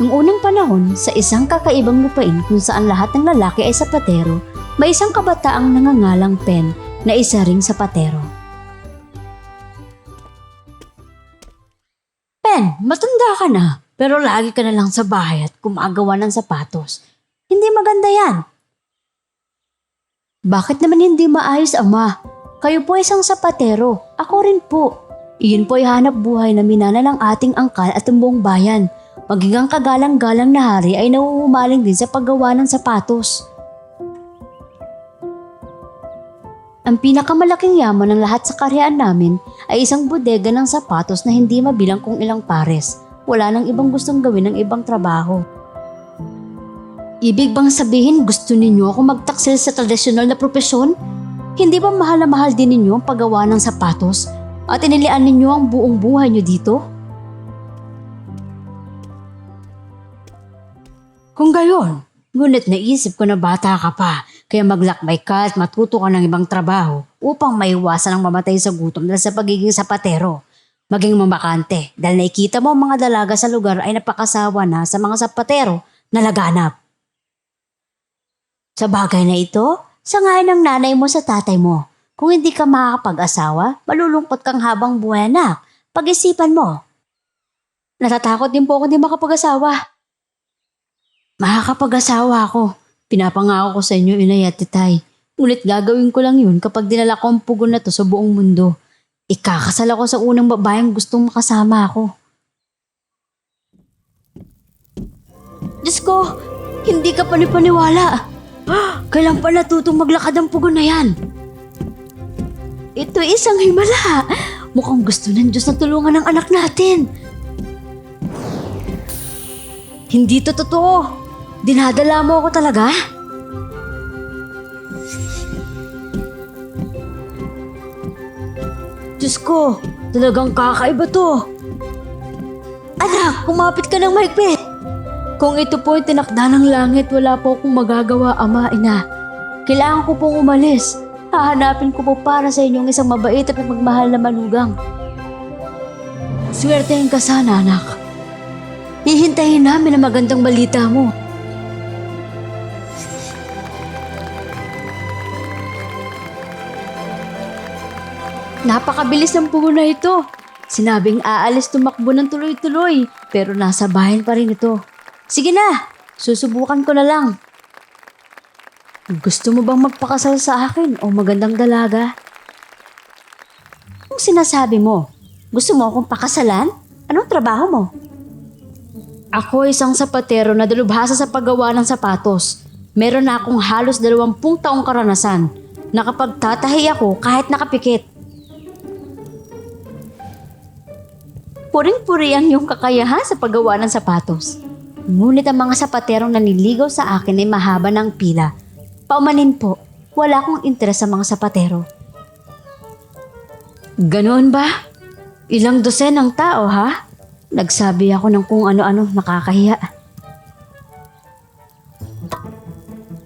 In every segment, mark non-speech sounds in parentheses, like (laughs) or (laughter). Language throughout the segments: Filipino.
Noong unang panahon, sa isang kakaibang lupain kung saan lahat ng lalaki ay sapatero, may isang kabataang nangangalang Pen na isa ring sapatero. Pen, matanda ka na, pero lagi ka na lang sa bahay at gumagawa ng sapatos. Hindi maganda yan. Bakit naman hindi maayos, ama? Kayo po isang sapatero. Ako rin po. Iyon po ay hanap buhay na minana ng ating angkal at ang buong bayan. Maging ang kagalang-galang na hari ay nauumaling din sa paggawa ng sapatos. Ang pinakamalaking yaman ng lahat sa karyaan namin ay isang bodega ng sapatos na hindi mabilang kung ilang pares. Wala nang ibang gustong gawin ng ibang trabaho. Ibig bang sabihin gusto ninyo ako magtaksil sa tradisyonal na propesyon? Hindi ba mahal na mahal din ninyo ang paggawa ng sapatos? At inilian ninyo ang buong buhay nyo dito? Kung gayon, ngunit naisip ko na bata ka pa, kaya maglakbay ka at matuto ka ng ibang trabaho upang maiwasan ang mamatay sa gutom dahil sa pagiging sapatero. Maging mamakante dahil nakikita mo ang mga dalaga sa lugar ay napakasawa na sa mga sapatero na laganap. Sa bagay na ito, sangayon ng nanay mo sa tatay mo. Kung hindi ka makakapag-asawa, malulungkot kang habang buhay anak. Pag-isipan mo. Natatakot din po ako hindi makapag-asawa. Makakapag-asawa ako. Pinapangako ko sa inyo, inay at titay. Ngunit gagawin ko lang yun kapag dinala ko ang pugon na to sa buong mundo. Ikakasal ako sa unang babaeng gustong makasama ako. Diyos ko, hindi ka panipaniwala. (gasps) Kailan pa natutong maglakad ang pugon na yan? Ito isang himala. Mukhang gusto ng Diyos na tulungan ng anak natin. Hindi to totoo. Dinadala mo ako talaga? Diyos ko, talagang kakaiba to. Anak, kumapit ka ng mahigpit. Kung ito po ay tinakda ng langit, wala po akong magagawa, ama, ina. Kailangan ko pong umalis. Hahanapin ko po para sa inyong isang mabait at magmahal na manugang. Swertein ka sana, anak. Hihintayin namin ang magandang balita mo. Napakabilis ng pugo na ito. Sinabing aalis tumakbo ng tuloy-tuloy, pero nasa bayan pa rin ito. Sige na, susubukan ko na lang. Gusto mo bang magpakasal sa akin o magandang dalaga? Kung sinasabi mo, gusto mo akong pakasalan? Anong trabaho mo? Ako isang sapatero na dalubhasa sa paggawa ng sapatos. Meron na akong halos dalawampung taong karanasan. Nakapagtatahi ako kahit nakapikit. Puring-puri ang iyong kakayahan sa paggawa ng sapatos. Ngunit ang mga sapaterong naniligaw sa akin ay mahaba ng pila. Paumanin po, wala akong interes sa mga sapatero. Ganoon ba? Ilang dosen ng tao ha? Nagsabi ako ng kung ano-ano nakakahiya.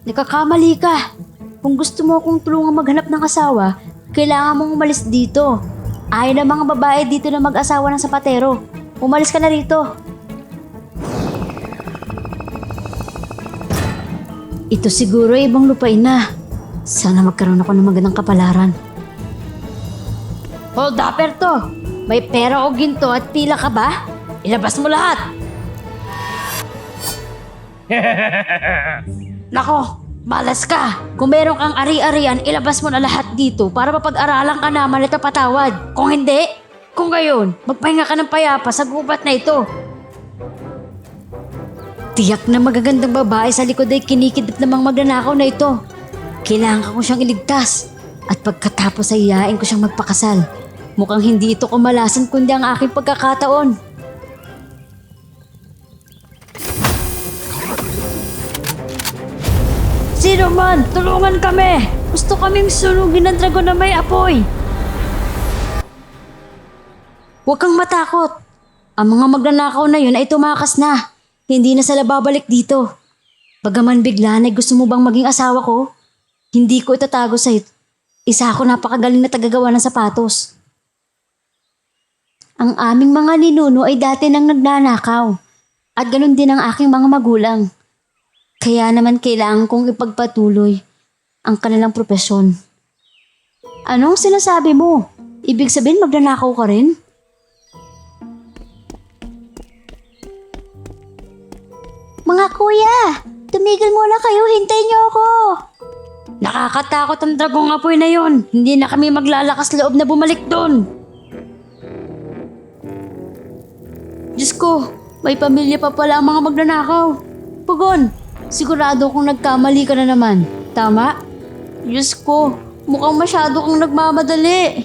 Nakakamali ka. Kung gusto mo akong tulungan maghanap ng asawa, kailangan mong umalis dito. Ayaw ng mga babae dito na mag-asawa ng sapatero. Umalis ka na rito. Ito siguro ay ibang lupain na. Sana magkaroon ako ng magandang kapalaran. Hold upper to! May pera o ginto at pila ka ba? Ilabas mo lahat! (laughs) Nako, malas ka! Kung meron kang ari-arian, ilabas mo na lahat dito para mapag-aralan ka naman at patawad. Kung hindi, kung gayon, magpahinga ka ng payapa sa gubat na ito. Tiyak na magagandang babae sa likod ay kinikidip ng mga magnanakaw na ito. Kailangan ko siyang iligtas at pagkatapos ay iyain ko siyang magpakasal. Mukhang hindi ito kumalasan kundi ang aking pagkakataon. Sino man, tulungan kami! Gusto kaming sunugin ng dragon na may apoy! Huwag kang matakot. Ang mga magnanakaw na yun ay tumakas na. Hindi na sila babalik dito. Bagaman bigla na gusto mo bang maging asawa ko? Hindi ko itatago sa Isa ako napakagaling na tagagawa ng sapatos. Ang aming mga ninuno ay dati nang nagnanakaw. At ganun din ang aking mga magulang. Kaya naman kailangan kong ipagpatuloy ang kanilang propesyon. Anong sinasabi mo? Ibig sabihin magnanakaw ka rin? Mga kuya, tumigil muna kayo, hintayin niyo ako. Nakakatakot ang dragong apoy na yon. Hindi na kami maglalakas loob na bumalik doon. Diyos ko, may pamilya pa pala ang mga magnanakaw. Pugon, sigurado kung nagkamali ka na naman. Tama? Diyos ko, mukhang masyado kang nagmamadali.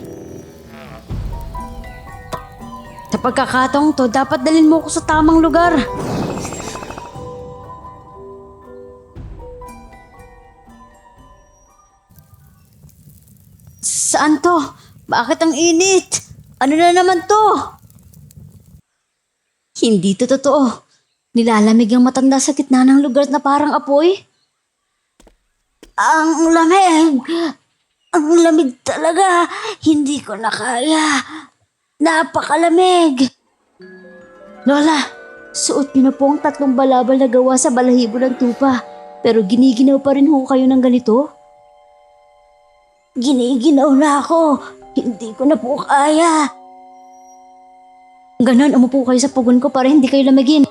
Sa pagkakataong to, dapat dalhin mo ko sa tamang lugar. Saan to? Bakit ang init? Ano na naman to? Hindi to totoo. Nilalamig ang matanda sa gitna ng lugar na parang apoy. Ang lamig! Ang lamig talaga! Hindi ko na kaya. Napakalamig! Lola, suot niyo na po ang tatlong balabal na gawa sa balahibo ng tupa. Pero giniginaw pa rin ho kayo ng ganito? Giniginaw na ako. Hindi ko na po kaya. Ganon, umupo kayo sa pugon ko para hindi kayo lamigin.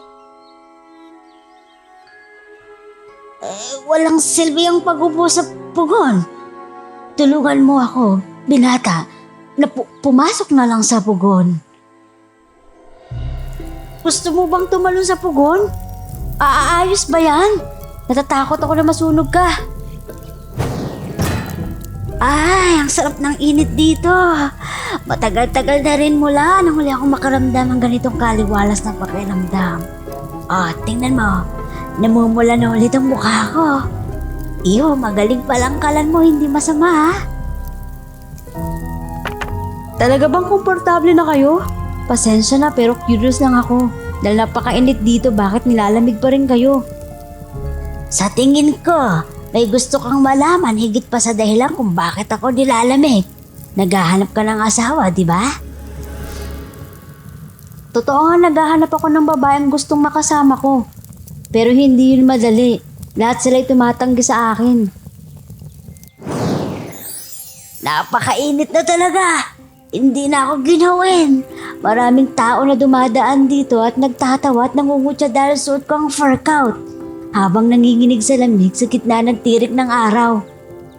Eh, walang silbi ang pag-upo sa pugon. Tulungan mo ako, binata, na pu- pumasok na lang sa pugon. Gusto mo bang tumalon sa pugon? Aaayos ba yan? Natatakot ako na masunog ka. Ay, ang sarap ng init dito. Matagal-tagal na rin mula nang huli akong makaramdam ng ganitong kaliwalas na pakiramdam. Oh, tingnan mo. Namumula na ulit ang mukha ko. Iyo, magaling palang kalan mo, hindi masama ha? Talaga bang komportable na kayo? Pasensya na pero curious lang ako. Dahil napakainit dito, bakit nilalamig pa rin kayo? Sa tingin ko, may gusto kang malaman higit pa sa dahilan kung bakit ako nilalamig. Naghahanap ka ng asawa, di ba? Totoo nga naghahanap ako ng babaeng gustong makasama ko. Pero hindi yun madali. Lahat sila'y tumatanggi sa akin. Napakainit na talaga. Hindi na ako ginawin. Maraming tao na dumadaan dito at nagtatawa at nangungutya dahil suot ko ang fur coat. Habang nanginginig sa lamig sa gitna ng tirik ng araw.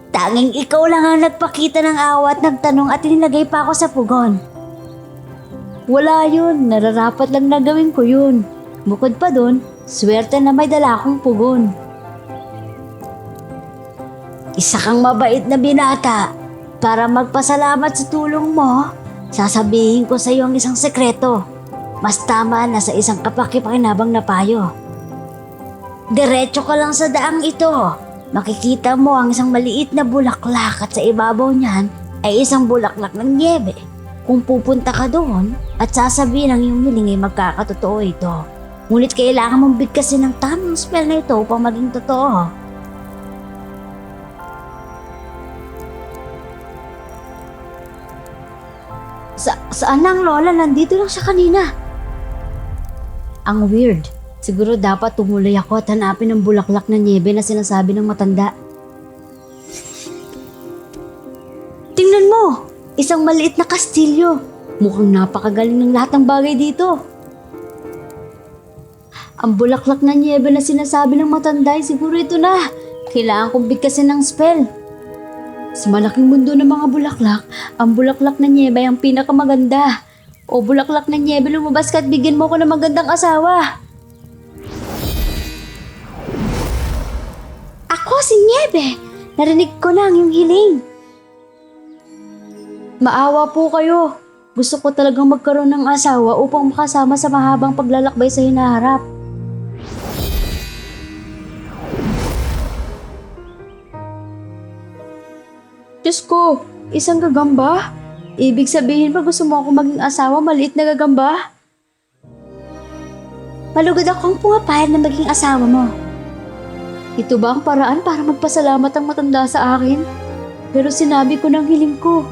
Tanging ikaw lang ang nagpakita ng awa at nagtanong at inilagay pa ako sa pugon. Wala yun, nararapat lang na gawin ko yun. Bukod pa dun, swerte na may dala akong pugon. Isa kang mabait na binata. Para magpasalamat sa tulong mo, sasabihin ko sa iyo ang isang sekreto. Mas tama na sa isang kapakipakinabang na payo. Diretso ka lang sa daang ito. Makikita mo ang isang maliit na bulaklak at sa ibabaw niyan ay isang bulaklak ng niebe. Kung pupunta ka doon at sasabihin ang iyong hiling ay magkakatotoo ito. Ngunit kailangan mong bigkasin ng tamang spell na ito upang maging totoo. Sa saan ang lola? Nandito lang siya kanina. Ang weird. Siguro dapat tumuloy ako at hanapin ang bulaklak na niebe na sinasabi ng matanda. Tingnan mo! Isang maliit na kastilyo. Mukhang napakagaling ng lahat ng bagay dito. Ang bulaklak na niebe na sinasabi ng matanda ay siguro ito na. Kailangan kong bigkasin ng spell. Sa malaking mundo ng mga bulaklak, ang bulaklak na niebe ay ang pinakamaganda. O bulaklak na niebe, lumabas ka at bigyan mo ko ng magandang asawa. Ako si Niebe. Narinig ko na ang iyong hiling. Maawa po kayo. Gusto ko talagang magkaroon ng asawa upang makasama sa mahabang paglalakbay sa hinaharap. Diyos ko, isang gagamba? Ibig sabihin ba gusto mo ako maging asawa maliit na gagamba? Malugod akong pumapayag na maging asawa mo. Ito ba ang paraan para magpasalamat ang matanda sa akin? Pero sinabi ko ng hiling ko.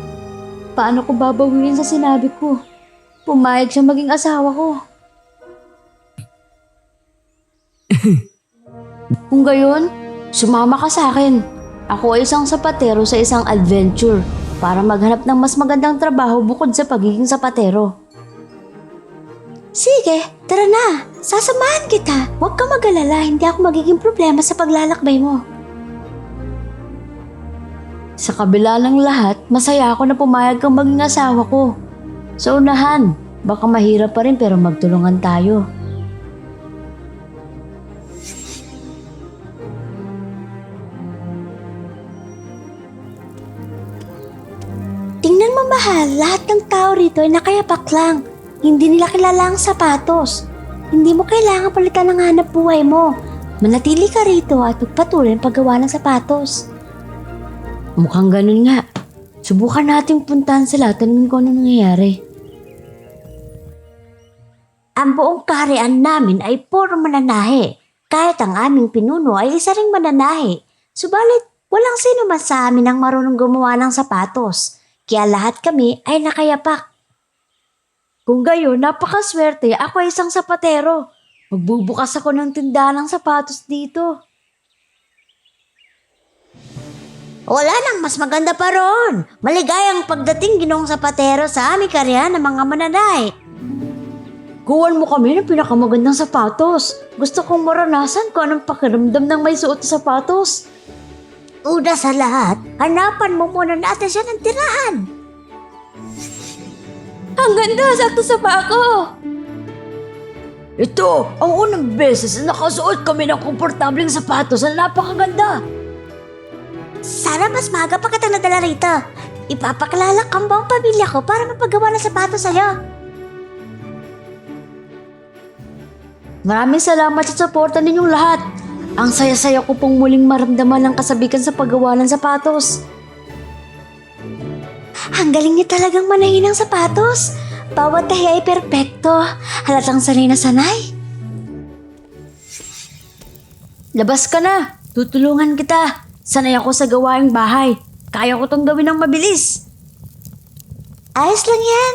Paano ko babawiin sa sinabi ko? pumayag siya maging asawa ko. (laughs) Kung gayon, sumama ka sa akin. Ako ay isang sapatero sa isang adventure para maghanap ng mas magandang trabaho bukod sa pagiging sapatero. Sige, tara na. Sasamahan kita. Huwag ka mag-alala, hindi ako magiging problema sa paglalakbay mo. Sa kabila ng lahat, masaya ako na pumayag kang maging asawa ko. Sa unahan, baka mahirap pa rin pero magtulungan tayo. Tingnan mo mahal, lahat ng tao rito ay nakayapak lang. Hindi nila kilala ang sapatos. Hindi mo kailangan palitan ng hanap buhay mo. Manatili ka rito at magpatuloy ang paggawa ng sapatos. Mukhang ganun nga. Subukan nating puntahan sila at tanungin ko ano nangyayari. Ang buong kaharian namin ay puro mananahe. Kahit ang aming pinuno ay isa ring mananahe. Subalit, walang sino man sa amin ang marunong gumawa ng sapatos. Kaya lahat kami ay nakayapak. Kung gayon, napakaswerte, ako ay isang sapatero. Magbubukas ako ng tindahan ng sapatos dito. Wala nang mas maganda pa ron. Maligayang pagdating ginong sapatero sa aming karya ng mga mananay. Kuwan mo kami ng pinakamagandang sapatos. Gusto kong maranasan kung anong pakiramdam ng may suot na sapatos. Una sa lahat, hanapan mo muna natin siya ng tirahan. Ang ganda! Sakto sa pako! Ito, ang unang beses na nakasuot kami ng komportableng sapatos na napakaganda. Sana mas maga pa kita nadala rito. Ipapakilala kang buong pamilya ko para mapagawa ng sapatos sa'yo. Maraming salamat sa suporta ninyong lahat. Ang saya-saya ko pong muling maramdaman ang kasabikan sa paggawa ng sapatos. Ang galing niya talagang manahin ng sapatos. Bawat tahi ay perpekto. Halatang sanay na sanay. Labas ka na. Tutulungan kita. Sanay ako sa gawaing bahay. Kaya ko tong gawin ng mabilis. Ayos lang yan.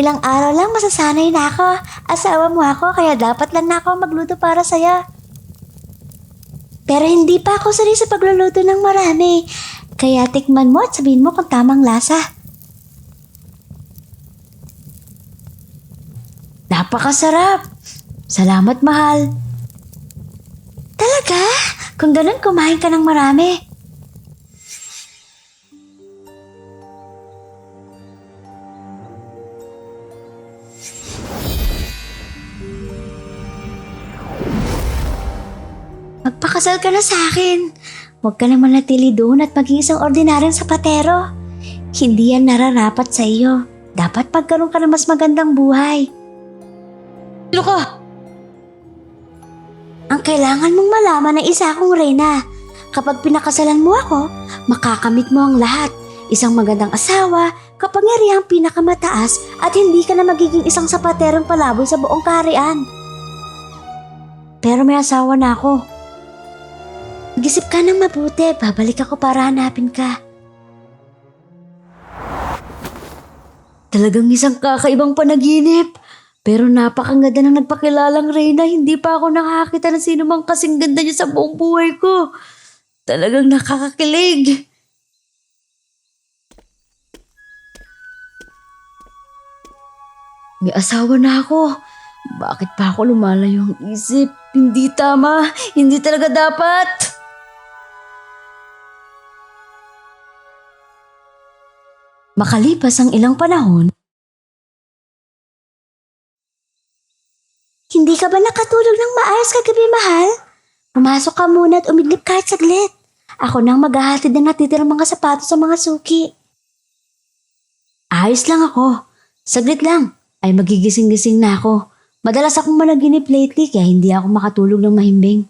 Ilang araw lang masasanay na ako. Asawa mo ako kaya dapat lang na ako magluto para saya. Pero hindi pa ako sanay sa pagluluto ng marami. Kaya tikman mo at sabihin mo kung tamang lasa. Napakasarap! Salamat, mahal. Talaga? Kung ganun, kumain ka ng marami. Magpakasal ka na sa akin. Huwag ka naman natili doon at maging isang ordinaryong sapatero. Hindi yan nararapat sa iyo. Dapat pagkaroon ka ng mas magandang buhay. Ano ka? Ang kailangan mong malaman ay isa akong reyna. Kapag pinakasalan mo ako, makakamit mo ang lahat. Isang magandang asawa, kapangyarihang pinakamataas at hindi ka na magiging isang sapaterong palaboy sa buong kaharian. Pero may asawa na ako. Mag-isip ka ng mabuti, babalik ako para hanapin ka. Talagang isang kakaibang panaginip. Pero napakaganda ng nagpakilalang Reyna, hindi pa ako nakakita ng sino mang kasing ganda niya sa buong buhay ko. Talagang nakakakilig. May asawa na ako. Bakit pa ako lumalayo ang isip? Hindi tama. Hindi talaga dapat. Makalipas ang ilang panahon, Hindi ka ba nakatulog ng maayos kagabi, mahal? Pumasok ka muna at umidlip kahit saglit. Ako nang maghahatid ng natitirang mga sapatos sa mga suki. Ayos lang ako. Saglit lang. Ay magigising-gising na ako. Madalas akong managinip lately kaya hindi ako makatulog ng mahimbing.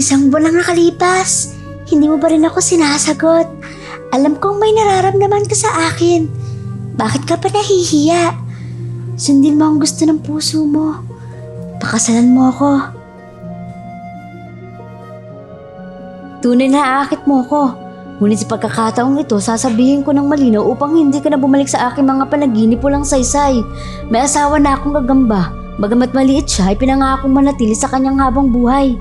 Isang buwan lang nakalipas. Hindi mo ba rin ako sinasagot? Alam kong may nararamdaman ka sa akin. Bakit ka pa nahihiya? Sundin mo ang gusto ng puso mo. Pakasalan mo ako. Tunay na aakit mo ko. Ngunit sa pagkakataong ito, sasabihin ko ng malinaw upang hindi ka na bumalik sa aking mga panaginip o lang saysay. May asawa na akong gagamba. Bagamat maliit siya, ay pinangakong manatili sa kanyang habang buhay.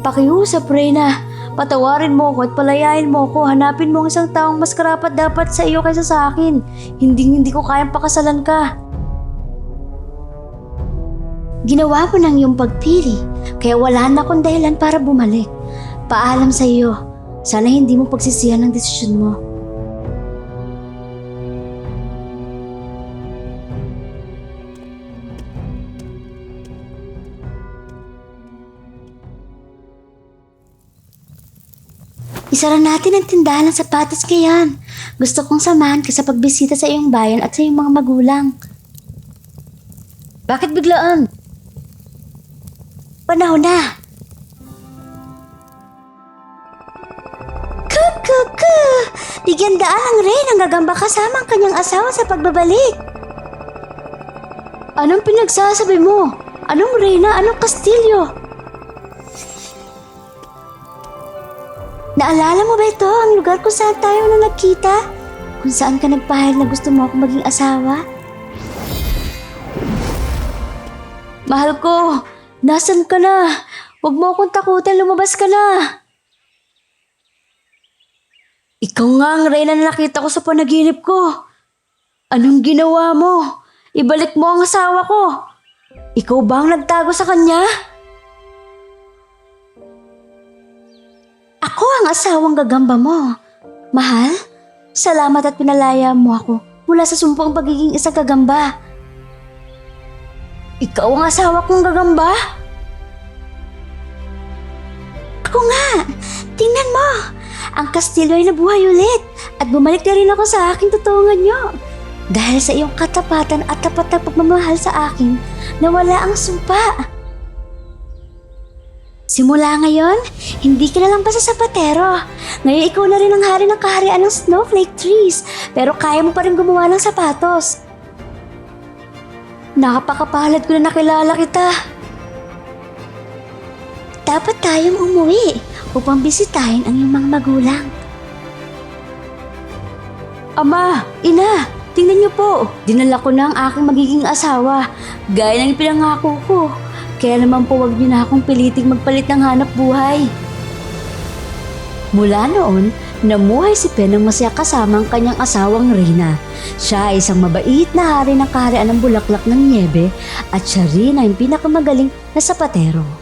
Pakiusap, Reyna. Patawarin mo ako at palayain mo ako. Hanapin mo ang isang taong mas karapat dapat sa iyo kaysa sa akin. Hindi hindi ko kayang pakasalan ka. Ginawa mo ng iyong pagpili, kaya wala na akong dahilan para bumalik. Paalam sa iyo. Sana hindi mo pagsisihan ang desisyon mo. Isara natin ang tindahan ng sapatos ngayon. Gusto kong samahan ka sa pagbisita sa iyong bayan at sa iyong mga magulang. Bakit biglaan? Panahon na. Kukuku! Bigyan daan ang Ray ng gagamba kasama ang kanyang asawa sa pagbabalik. Anong pinagsasabi mo? Anong Reyna? Anong Kastilyo? Naalala mo ba ito ang lugar kung saan tayo na nagkita? Kung saan ka nagpahal na gusto mo akong maging asawa? Mahal ko, nasan ka na? Huwag mo akong takutin, lumabas ka na. Ikaw nga ang reyna na nakita ko sa panaginip ko. Anong ginawa mo? Ibalik mo ang asawa ko. Ikaw ba ang nagtago sa kanya? Ako ang asawang gagamba mo. Mahal, salamat at pinalaya mo ako mula sa sumpang pagiging isang gagamba. Ikaw ang asawa kong gagamba? Ako nga! Tingnan mo! Ang kastilyo ay nabuhay ulit at bumalik na rin ako sa aking totoong anyo. Dahil sa iyong katapatan at tapat na pagmamahal sa akin, nawala ang sumpa. Simula ngayon, hindi ka na lang basta sapatero. Ngayon ikaw na rin ang hari ng kaharian ng snowflake trees, pero kaya mo pa rin gumawa ng sapatos. Nakapakapalad ko na nakilala kita. Dapat tayong umuwi upang bisitahin ang iyong mga magulang. Ama, ina, tingnan niyo po. Dinala ko na ang aking magiging asawa, gaya ng ipinangako ko. Kaya naman po wag niyo na akong piliting magpalit ng hanap buhay. Mula noon, namuhay si Pen ng masaya kasama ang kanyang asawang Reyna. Siya ay isang mabait na hari ng kaharian ng bulaklak ng niebe at siya rin ay pinakamagaling na sapatero.